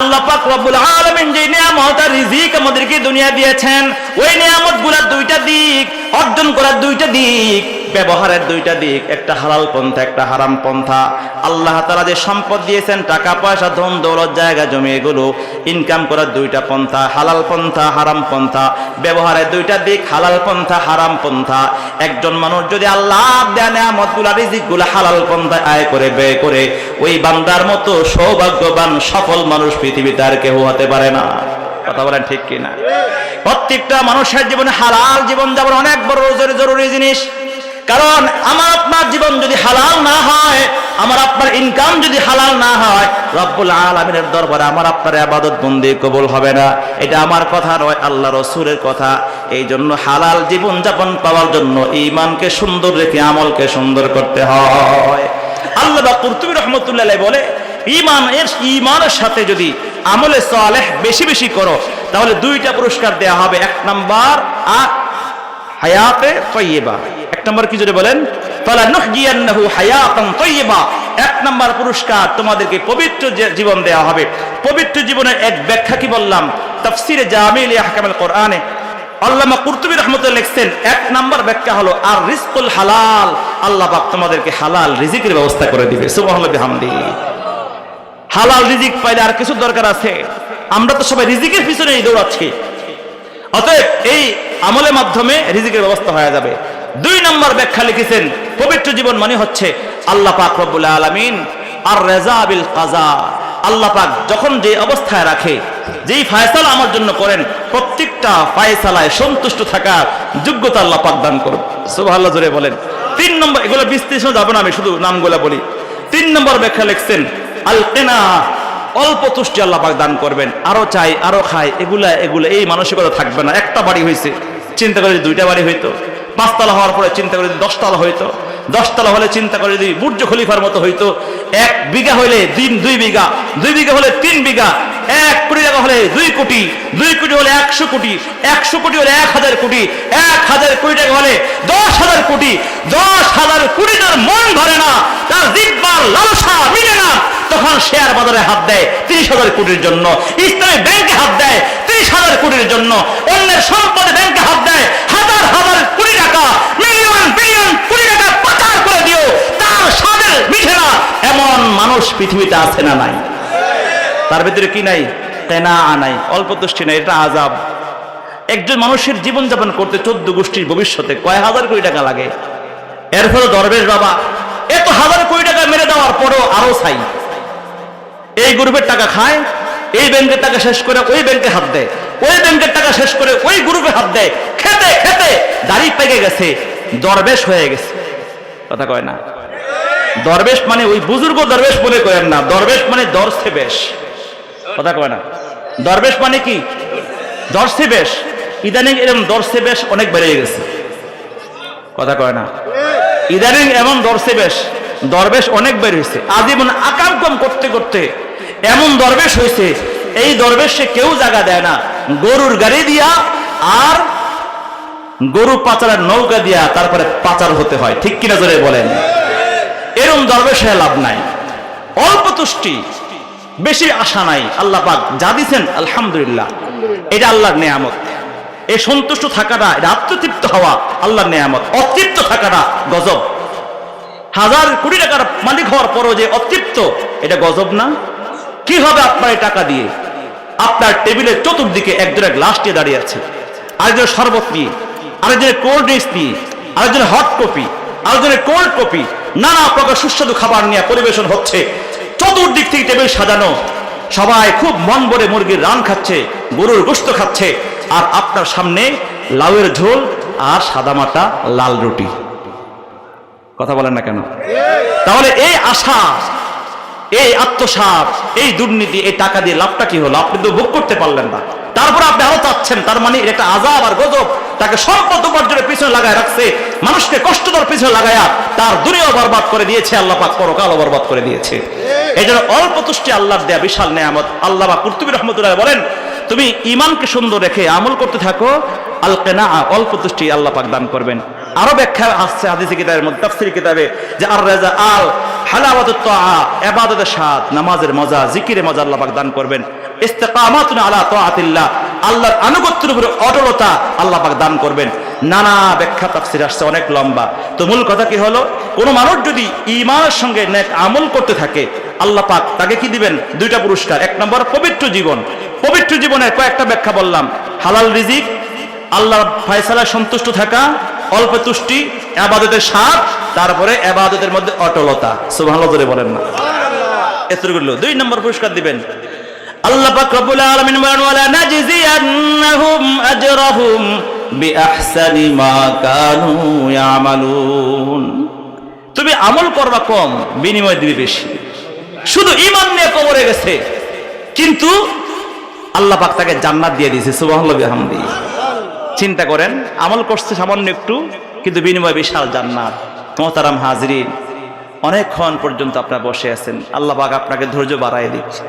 আল্লাহ যে নিয়ামত আর রিজিক আমাদেরকে দুনিয়া দিয়েছেন ওই নিয়ামতগুলার দুইটা দিক। অর্জন করার দুইটা দিক, ব্যবহারের দুইটা দিক, একটা হালাল পন্থা, একটা হারাম পন্থা। আল্লাহ তাআলা যে সম্পদ দিয়েছেন, টাকা, পয়সা, ধন, দৌলত, জায়গা, জমি, এগুলো ইনকাম করার দুইটা পন্থা, হালাল পন্থা, হারাম পন্থা। ব্যবহারের দুইটা দিক, হালাল পন্থা, হারাম পন্থা। একজন মানুষ যদি আল্লাহ দেয়া নিয়ামতগুলা রিজিকগুলা হালাল পন্থায় আয় করে, ব্যয় করে, ওই বান্দার মতো সৌভাগ্যবান, সফল মানুষ পৃথিবীতে আর কেউ হতে পারে না। কথা বলেন ঠিক কিনা? প্রত্যেকটা মানুষের জীবনে হালাল জীবন যাপন অনেক বড় জরুরি জিনিস। কারণ আমার আপনার জীবন যদি হালাল না হয়, আমার আপনার ইনকাম যদি হালাল না হয়, রব্বুল আলমিনের দরবারে আমার আপনার আবাদত বন্দি কবুল হবে না। এটা আমার কথা নয়, আল্লাহ রসুলের কথা। এই জন্য হালাল জীবন যাপন পাওয়ার জন্য ইমানকে সুন্দর রেখে আমলকে সুন্দর করতে হয়। আল্লাহ বা কুরতুবি রহমতুল্লাহ বলে ইমান এর ইমানের সাথে যদি আমলে সালেহ বেশি বেশি করো তাহলে দুইটা পুরস্কার দেয়া হবে, এক নাম্বার হায়াতে তৈবা এক কি যদি বলেন? এক পুরস্কার তোমাদেরকে পবিত্র জীবন দেয়া হবে। পবিত্র জীবনের এক ব্যাখ্যা কি বললাম? তাফসিরে জামিল আহকামুল কোরআনে আল্লামা রহমতুল্লাহ লিখছেন, এক নাম্বার ব্যাখ্যা হলো, আর রিজকুল হালাল। আল্লাহ পাক তোমাদেরকে হালাল রিজিকের ব্যবস্থা করে দিবে। সুবহানাল্লাহি হালাল রিজিক পাইলে আর কিছু দরকার আছে? আমরা তো সবাই রিজিকের পিছনেই দৌড়াচ্ছি। অতএব এই আমলের মাধ্যমে রিজিকের ব্যবস্থা হয়ে যাবে। দুই নম্বর ব্যাখ্যা লিখেছেন, পবিত্র জীবন মানে হচ্ছে আল্লাহ পাক রব্বুল আলামিন আর রেজা বিল কাজা। আল্লাহ পাক যখন যে অবস্থায় রাখে, যেই ফায়সালা আমার জন্য করেন, প্রত্যেকটা ফায়সালায় সন্তুষ্ট থাকার যোগ্যতা আল্লাহ পাক দান করুন। সুবহানাল্লাহ জোরে বলেন। তিন নম্বর, এগুলো বিশ্লেষণ যাব না আমি শুধু নামগুলো বলি। তিন নম্বর ব্যাখ্যা লিখছেন আল কেনা অল্প তুষ্টি আল্লাহ পাক দান করবেন, আরও চাই, আরও খাই এগুলা এগুলা, এই মানসিকতা থাকবে না। একটা বাড়ি হয়েছে চিন্তা করে যদি দুইটা বাড়ি হইতো, পাঁচতলা হওয়ার পরে চিন্তা করে যদি দশতলা হইতো, দশতলা হলে চিন্তা করে যদি বুর্জ খলিফার মতো হইতো, এক বিঘা হইলে দিন দুই বিঘা দুই বিঘা হলে তিন বিঘা, এক কোটি টাকা হলে দুই কোটি দুই কোটি হলে একশো কোটি একশো কোটি হলে এক হাজার কোটি, এক হাজার কোটি টাকা হলে দশ হাজার কোটি, দশ হাজার কোটি তার মন ভরে না, তার জিব্বার লালসা তখন শেয়ার বাজারে হাত দেয়, তিরিশ হাজার কোটির জন্য, ইসলামী ব্যাংকে হাত দেয়, তিরিশ হাজার কোটির জন্য, অন্যের সম্পদে ব্যাংকে হাত দেয়, হাজার হাজার কোটি টাকা মিলিয়ন বিলিয়ন কোটি টাকা পাচার করে দিও, তার স্বাদের মিঠে না। এমন মানুষ পৃথিবীতে আছে না নাই। তার ভিতরে কি নাই? তেনা নাই। অল্প তুষ্টি নাই, এটা আজাব একজন মানুষের জীবনযাপন করতে চোদ্দ গোষ্ঠীর ভবিষ্যতে কয় হাজার কোটি টাকা লাগে? এর ফলে দরবেশ বাবা, এত হাজার কোটি টাকা মেরে দেওয়ার পরও আরও চাই এই গ্রুপের টাকা খায়, এই ব্যাংকের টাকা শেষ করে ওই ব্যাংকে হাত দেয়, ওই ব্যাংকের টাকা শেষ করে ওই গ্রুপে হাত দেয়, খেতে খেতে দাড়ি পেকে গেছে, দরবেশ হয়ে গেছে। কথা কয় না? দরবেশ মানে ওই বুজুর্গ দরবেশ বলে করেন না, দরবেশ মানে দর্শে বেশ। কথা কয় না? দরবেশ মানে কি? দর্শে বেশ। ইদানিং এরকম দর্শে বেশ অনেক বেড়ে গেছে। কথা কয় না? ইদানিং এমন দর্শে বেশ, দরবেশ অনেক বের হয়েছে আজীবন আকাম কম করতে করতে এমন দরবেশ হয়েছে এই দরবেশে কেউ জায়গা দেয় না। গরুর গাড়ি দিয়া আর গরু পাচারের নৌকা দিয়া তারপরে পাচার হতে হয়। ঠিক কিনা জোরে বলেন? এরম দরবেশে লাভ নাই। অল্প তুষ্টি বেশি আশা নাই। আল্লাহ পাক যা দিছেন আলহামদুলিল্লাহ। এটা আল্লাহর নেয়ামত। এই সন্তুষ্ট থাকাটা এটা আত্মতৃপ্ত হওয়া আল্লাহর নেয়ামত। অতৃপ্ত থাকাটা গজব। হাজার কোটি টাকার মালিক হওয়ার পরও যে অতৃপ্ত এটা গজব না? কি হবে আপনার এই টাকা দিয়ে আপনার টেবিলের চতুর্দিকে একজনের গ্লাস নিয়ে দাঁড়িয়ে আছে? আরেকজনের শরবত নিয়ে আরেকজনের কোল্ড ড্রিঙ্কস নিয়ে আরেকজনের হট কপি আরেকজনের কোল্ড কপি নানা প্রকার সুস্বাদু খাবার নিয়ে পরিবেশন হচ্ছে। চতুর্দিক থেকে টেবিল সাজানো। সবাই খুব মন ভরে মুরগির রান খাচ্ছে গরুর গোস্ত খাচ্ছে। আর আপনার সামনে লাউয়ের ঝোল আর সাদামাটা লাল রুটি। কথা বলেন না কেন? তাহলে এই আশা এই আত্মসাত এই দুর্নীতি এই টাকা দিয়ে লাভটা কি হলো? আপনি তো ভোগ করতে পারলেন না। তারপর আপনি আরও চাচ্ছেন তার মানে এটা একটা আজাব আর গজব। তাকে সম্পদ উপার্জনের পিছনে লাগায় রাখছে মানুষকে কষ্ট দেওয়ার পিছনে লাগায়া তার দুনিয়া বরবাদ করে দিয়েছে আল্লাহ পাক পরকালও বরবাদ করে দিয়েছে। এই জন্য অল্প তুষ্টি আল্লাহর দেয়া বিশাল নেয়ামত। আল্লাহ বা কুর্তুবী রহমতুল্লাহ বলেন তুমি ইমানকে সুন্দর রেখে আমল করতে থাকো আল কেনা অল্প তুষ্টি আল্লাহ পাক দান করবেন। আরও ব্যাখ্যা আসছে হাদিসি কিতাবের মধ্যে, তাফসির কিতাবে, যে আর রেজা আল হালাওয়াতুত তাআ, ইবাদতের স্বাদ, নামাজের মজা জিকিরে মজা আল্লাহ পাক দান করবেন। ইস্তেকামাতুন আলা তাআতিল্লাহ, আল্লাহর আনুগত্যের উপরে অটলতা আল্লাহ পাক দান করবেন। নানা ব্যাখ্যা তাফসির আসছে, অনেক লম্বা। তো মূল কথা কি হলো? কোনো মানুষ যদি ঈমানের সঙ্গে নেক আমল করতে থাকে, আল্লাহ পাক তাকে কি দিবেন? দুইটা পুরস্কার। এক নম্বর, পবিত্র জীবন। পবিত্র জীবনের কয়েকটা ব্যাখ্যা বললাম। হালাল রিজিক আল্লাহ ফয়সালায় সন্তুষ্ট থাকা অল্প তুষ্টি আবাদতের স্বাদ, তারপরে আবাদতের মধ্যে অটলতা। সুবহানাল্লাহ, জোরে বলেন না। এতগুলো দুই নম্বর পুরস্কার দিবেন। আল্লাহ পাক রব্বুল আলামিন বলেন, ওয়ালা নাজজিয়ান্নাহুম আজরাহুম বিআহসানি মা কানু ইয়ামালুন। তুমি আমল করবা কম, বিনিময় দিবে বেশি। শুধু ঈমান নিয়ে কবরে গেছে। কিন্তু আল্লাহ পাক তাকে জান্নাত দিয়ে দিয়েছে, সুবহানাল্লাহ, বিহামদি। চিন্তা করেন, আমল করছে সামান্য একটু, কিন্তু বিনিময় বিশাল জান্নাত। মহতারাম হাজরিন, অনেকক্ষণ পর্যন্ত আপনারা বসে আছেন। আল্লাহ পাক আপনাকে ধৈর্য বাড়াই দিচ্ছে